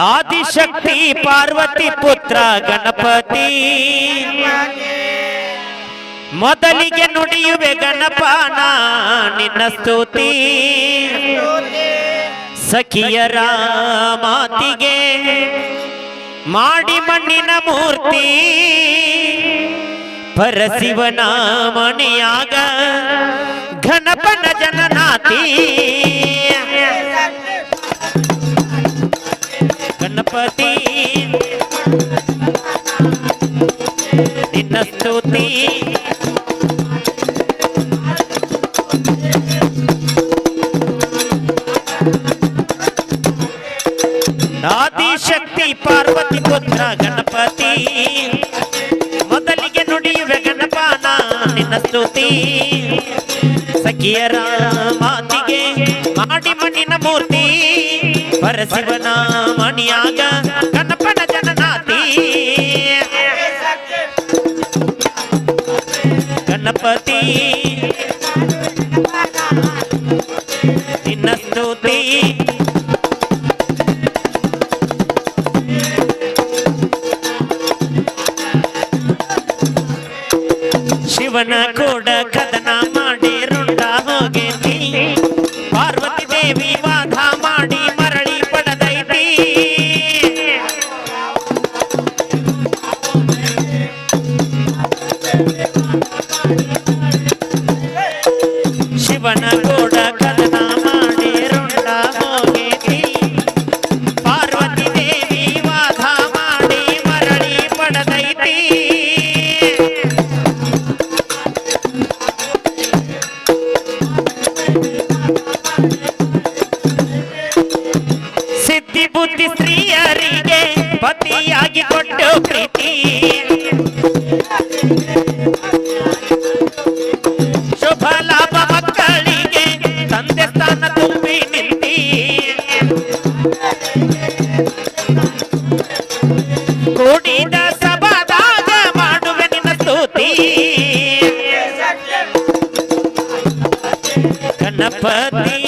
ಆದಿಶಕ್ತಿ ಪಾರ್ವತಿ ಪುತ್ರ ಗಣಪತಿ ಮೊದಲಿಗೆ ನುಡಿಯುವೆ ಗಣಪನ ನಿನ್ನ ಸ್ತುತಿ ಸಖಿಯರ ಮಾತಿಗೆ ಮಾಡಿ ಮಣ್ಣಿನ ಮೂರ್ತಿ. ಪರಶಿವನ ಮಣಿಯಾಗ ಘನಪನ ಜನನಾತಿ. ಗಣಪತಿ ನಿನ್ನ ಸ್ತುತಿ. ಆದಿಶಕ್ತಿ ಪಾರ್ವತಿ ಪುತ್ರ ಗಣಪತಿ. ಮೊದಲಿಗೆ ನುಡಿಯುವೆ ಗಣಪಾನ, ನಿನ್ನ ಸ್ತುತಿ. ಸಖಿಯರ ಮಾತಿಗೆ ಮಾಡಿ ಮಣ್ಣಿನ ಮೂರ್ತಿ. ಪರಶಿವನ ಮಣಿಯಾಗ ಗಣಪನ ಜನನಾತಿ. ಗಣಪತಿ, ನಿನ್ನ ಸ್ತುತಿ. കൊടുക്ക ಕೂಡಿದ ಮಾಡುವೆ ನಿನ್ನ ಸ್ತುತಿ. ಗಣಪತಿ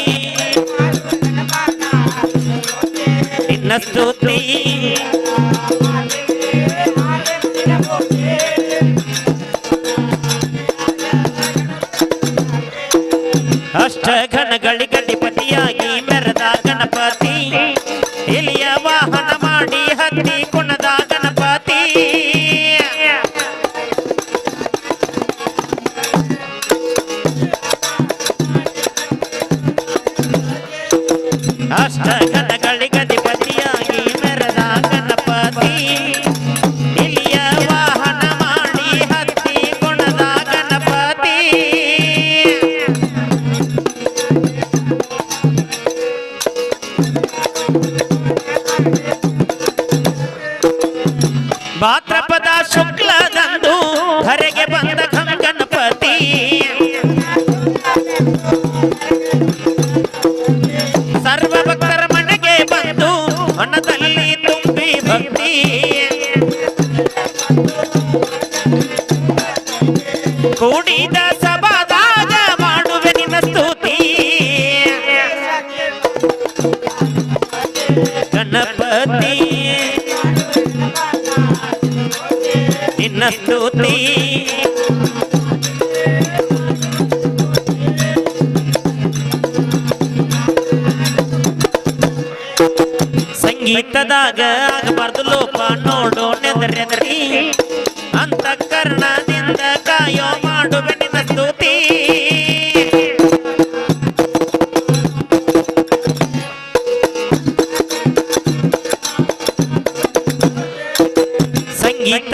ನಿನ್ನ ಸ್ತುತಿ. ಭಾದ್ರಪದ ಶುಕ್ಲದಂದು ಧರೆಗೆ ಬಂದ ಗಣಪತಿ. ನಿನ್ನ ಸ್ತುತಿ.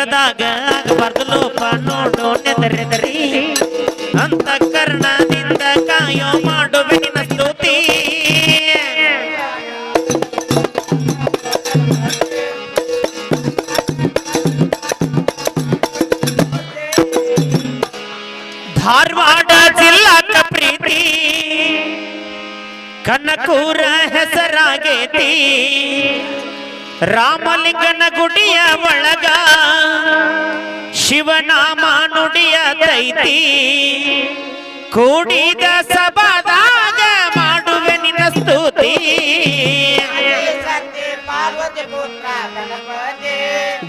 ಸಂಗೀತದಾಗ ಆಗಬಾರ್ದು ಲೋಪ ನೋಡು ನೆದರೆದರಿ. ಅಂತಃಕರಣದಿಂದ ಕಾಯೋ ಮಾಡುವೆ ನಿನ್ನ ಸ್ತುತಿ. ಧಾರವಾಡ ಜಿಲ್ಲಾಕ ಪ್ರೀತಿ. ಕನಕೂರ ಹೆಸರಾಗೇತಿ. ರಾಮಲಿಂಗನ ಗುಡಿಯ ಒಳಗ ಶಿವನಾಮ ನುಡಿಯ ತೈತಿ ಕೂಡಿದ ಸಭಾದಾಗ ಮಾಡುವೆ ನಿನ್ನ ಸ್ತುತಿ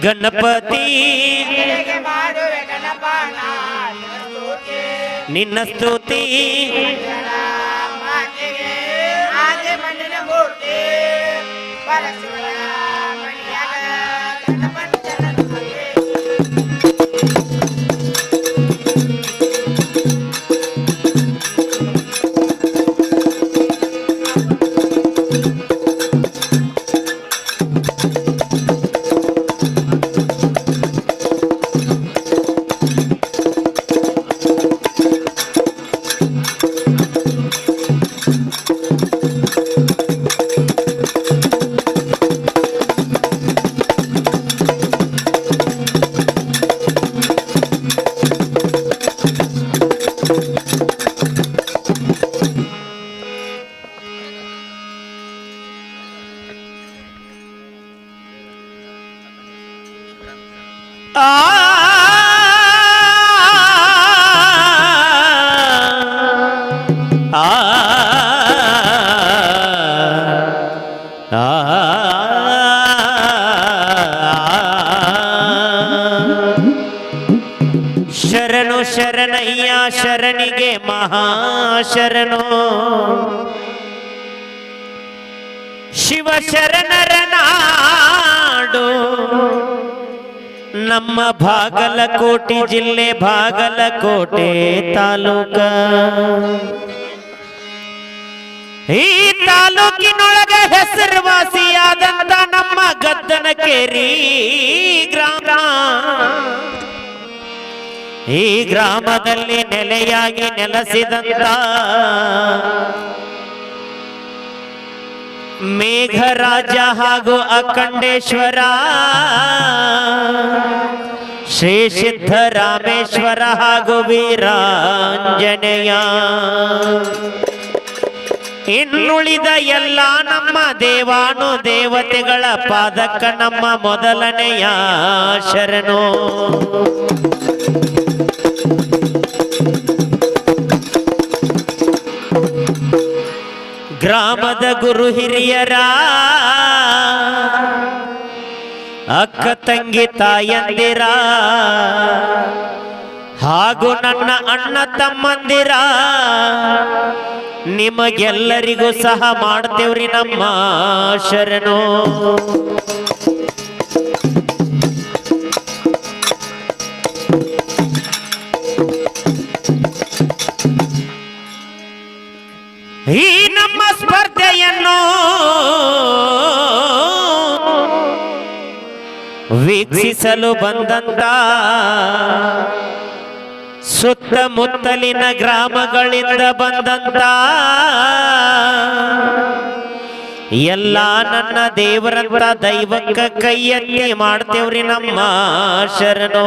ಗಣಪತಿ. ನಿನ್ನ ಸ್ತುತಿ ಮಾತೆಗೆ ಆ. ಶರಣು ಶರಣಯ್ಯ ಶರಣಿಗೆ ಮಹಾಶರಣು. ಶಿವ ಶರಣರ ನಾಡು. ನಮ್ಮ ಬಾಗಲಕೋಟೆ ಜಿಲ್ಲೆ ಬಾಗಲಕೋಟೆ ತಾಲೂಕ. ಈ ತಾಲೂಕಿನೊಳಗ ಹೆಸರುವಾಸಿಯಾದಂತ ನಮ್ಮ ಗದ್ದನಕೇರಿ ಗ್ರಾಮ. ಈ ಗ್ರಾಮದಲ್ಲಿ ನೆಲೆಯಾಗಿ ನೆಲೆಸಿದಂತ ಮೇಘರಾಜ ಹಾಗೂ ಅಖಂಡೇಶ್ವರ, ಶ್ರೀ ಸಿದ್ಧರಾಮೇಶ್ವರ ಹಾಗೂ ವೀರಾಂಜನೇಯ. ಇನ್ನುಳಿದ ಎಲ್ಲ ನಮ್ಮ ದೇವಾನು ದೇವತೆಗಳ ಪಾದಕ್ಕ ನಮ್ಮ ಮೊದಲನೆಯ ಶರಣು. ಗ್ರಾಮದ ಗುರು ಹಿರಿಯರ, ಅಕ್ಕ ತಂಗಿ ತಾಯಂದಿರ, ಹಾಗೂ ನನ್ನ ಅಣ್ಣ ತಮ್ಮಂದಿರ ನಿಮಗೆಲ್ಲರಿಗೂ ಸಹ ಮಾಡ್ತೇವ್ರಿ ನಮ್ಮ ಶರಣು. ಈ ನಮ್ಮ ಸ್ಪರ್ಧೆಯನ್ನು ವೀಕ್ಷಿಸಲು ಬಂದಂತ ಸುತ್ತಮುತ್ತಲಿನ ಗ್ರಾಮಗಳಿಂದ ಬಂದಂತ ಎಲ್ಲ ನನ್ನ ದೇವರಂತ ದೈವಕ್ಕ ಕೈಯಲ್ಲಿ ಮಾಡ್ತೇವ್ರಿ ನಮ್ಮ ಶರಣು.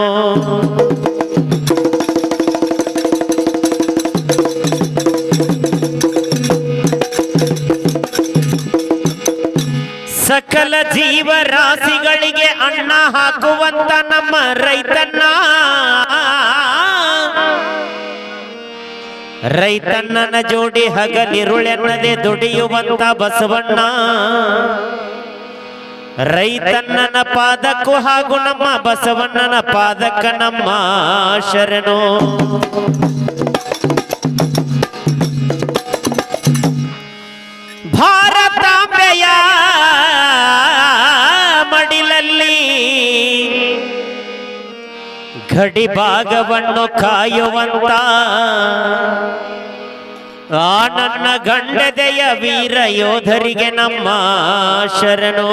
ಸಕಲ ಜೀವರಾಶಿಗಳಿಗೆ ಅನ್ನ ಹಾಕುವಂತ ನಮ್ಮ ರೈತನ್ನ ರೈತಣ್ಣನ ಜೋಡಿ ಹಗಲಿರುಳೆನ್ನದೆ ದುಡಿಯುವಂತ ಬಸವಣ್ಣ. ರೈತಣ್ಣನ ಪಾದಕ್ಕೂ ಹಾಗೂ ನಮ್ಮ ಬಸವಣ್ಣನ ಪಾದಕ್ಕ ನಮ್ಮ ಶರಣು. ಗಡಿ ಭಾಗವನ್ನು ಕಾಯುವಂತ ಆ ನನ್ನ ಗಂಡದೆಯ ವೀರ ಯೋಧರಿಗೆ ನಮ್ಮ ಶರಣು.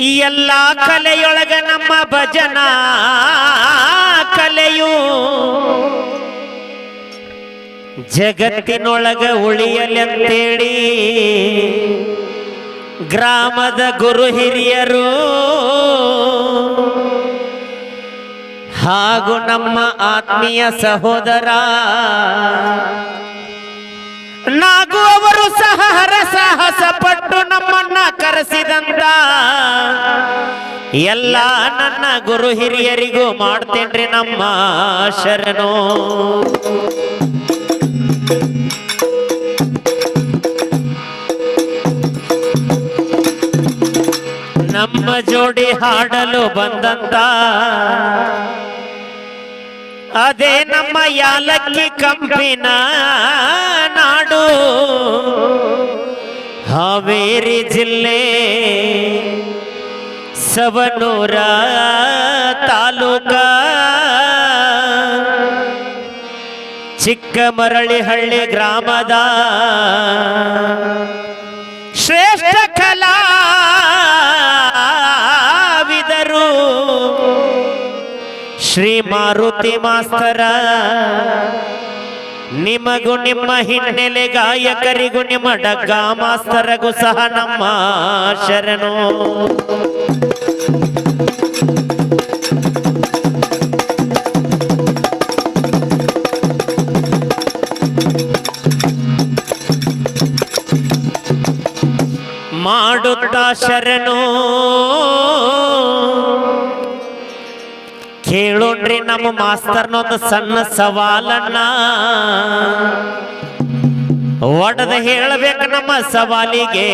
ಈ ಎಲ್ಲ ಕಲೆಯೊಳಗ ನಮ್ಮ ಭಜನಾ ಕಲೆಯು ಜಗತ್ತಿನೊಳಗ ಉಳಿಯಲೆಂತೇಳಿ ಗ್ರಾಮದ ಗುರು ಹಿರಿಯರು ಹಾಗೂ ನಮ್ಮ ಆತ್ಮೀಯ ಸಹೋದರ ನಾಗು ಅವರು ಸಹ ಹರಸಾಹಸ ಪಟ್ಟು ನಮ್ಮನ್ನ ಕರೆಸಿದಂತ ಎಲ್ಲ ನನ್ನ ಗುರು ಹಿರಿಯರಿಗೂ ಮಾಡ್ತೇನ್ರಿ ನಮ್ಮ ಶರಣು. ನಮ್ಮ ಜೋಡಿ ಹಾಡಲು ಬಂದಂತ. ಅದೇ ನಮ್ಮ ಯಾಲಕ್ಕಿ ಕಂಪಿನ ನಾಡು. ಹಾವೇರಿ ಜಿಲ್ಲೆ ಸವನೂರ ತಾಲೂಕ. ಚಿಕ್ಕಮರಳಿಹಳ್ಳಿ ಗ್ರಾಮದ ಶ್ರೇಷ್ಠ ಕಲಾವಿದರು. ಶ್ರೀ ಮಾರುತಿ ಮಾಸ್ತರ. ನಿಮಗೂ ನಿಮ್ಮ ಹಿನ್ನೆಲೆ ಗಾಯಕರಿಗೂ ನಿಮ್ಮ ಡಗ್ಗ ಮಾಸ್ತರಗೂ ಸಹ ನಮ್ಮ ಶರಣು. ಮಾಡುತ್ತಾ ಶರಣು ಕೇಳೋಣ್ರಿ ನಮ್ಮ ಮಾಸ್ತರ್ನೊಂದು ಸಣ್ಣ ಸವಾಲನ್ನ. ಒಡದ ಹೇಳಬೇಕು ನಮ್ಮ ಸವಾಲಿಗೆ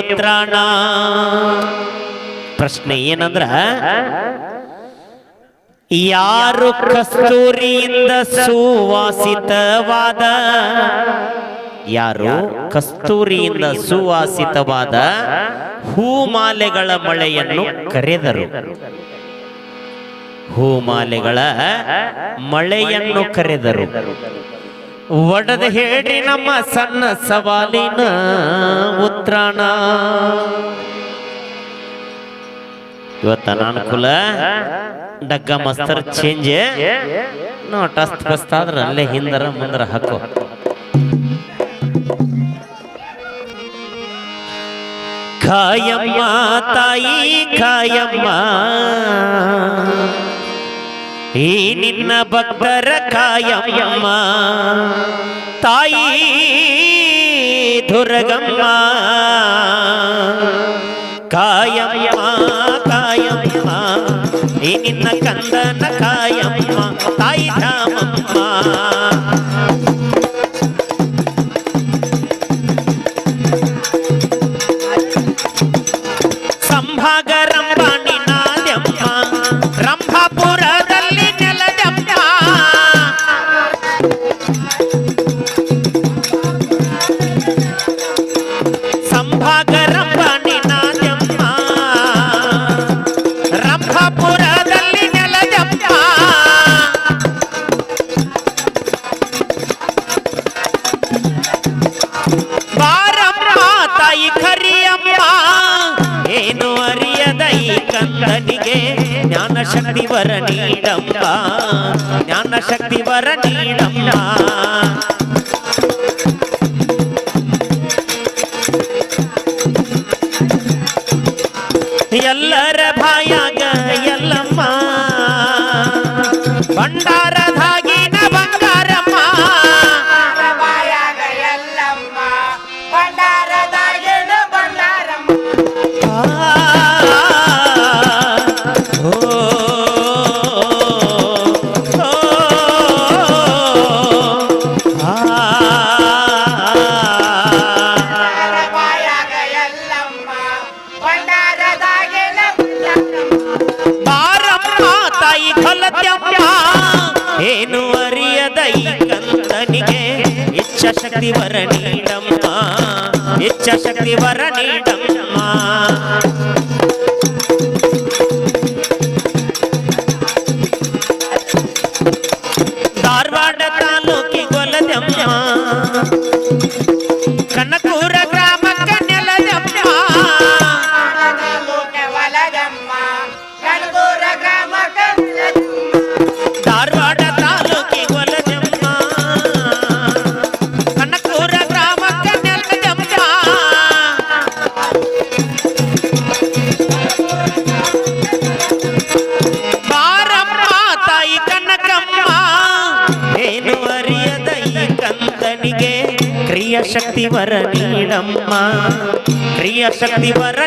ಉತ್ರಾಣ ಪ್ರಶ್ನೆ ಏನಂದ್ರ, ಯಾರು ಕಸ್ತೂರಿಯಿಂದ ಸುವಾಸಿತವಾದ? ಯಾರು? ಕಸ್ತೂರಿಯಿಂದ ಸುವಾಸಿತವಾದ ಹೂಮಾಲೆಗಳ ಮಳೆಯನ್ನು ಕರೆದರು. ಹೂಮಾಲೆಗಳ ಮಳೆಯನ್ನು ಕರೆದರು. ಒಡದ ಹೇಳಿ ನಮ್ಮ ಸಣ್ಣ ಸವಾಲಿನ ಉತ್ರಾಣ. ಇವತ್ತ ಅನಾನುಕೂಲ ಡಗ್ಗ ಮಸ್ತರ್ ಚೇಂಜ್ ನೋ ಟಸ್ತ್ ಬಸ್ತ್ ಅಲ್ಲೇ ಹಿಂದರ ಮುಂದರ ಹಾಕೋ. ಕಾಯಮ್ಮ ತಾಯಿ ಕಾಯಮ್ಮ ಈ ನಿನ್ನ ಭಕ್ತರ ಕಾಯಮ್ಮ ತಾಯಿ ದುರ್ಗಮ್ಮ ಕಾಯಮ್ಮ ಕಾಯಮ್ಮ ಈ ನಿನ್ನ ಕಂದನ ಕಾಯಮ್ಮ ತಾಯಿ ಧಾಮಮ್ಮ ಕಂದನಿಗೆ ಜ್ಞಾನ ಶಕ್ತಿ ವರ ನೀಡಮ್ಮ. ಜ್ಞಾನ ಶಕ್ತಿ ವರ ನೀಡಮ್ಮ. ಇಚ್ಛಾಶಕ್ತಿ ವರ ನೀಡಮ್ಮ ಇಚ್ಛಾಶಕ್ತಿ ವರ ನೀಡಮ್ಮ ಧಾರವಾಡ ತಾಲೂಕಿ ಗೊಲದಮ್ಮ ಕನಕೂರ ಗ್ರಾಮಕ್ಕ ನೀಡಮ್ಮ ಕ್ರಿಯ ಶಕ್ತಿ ವರ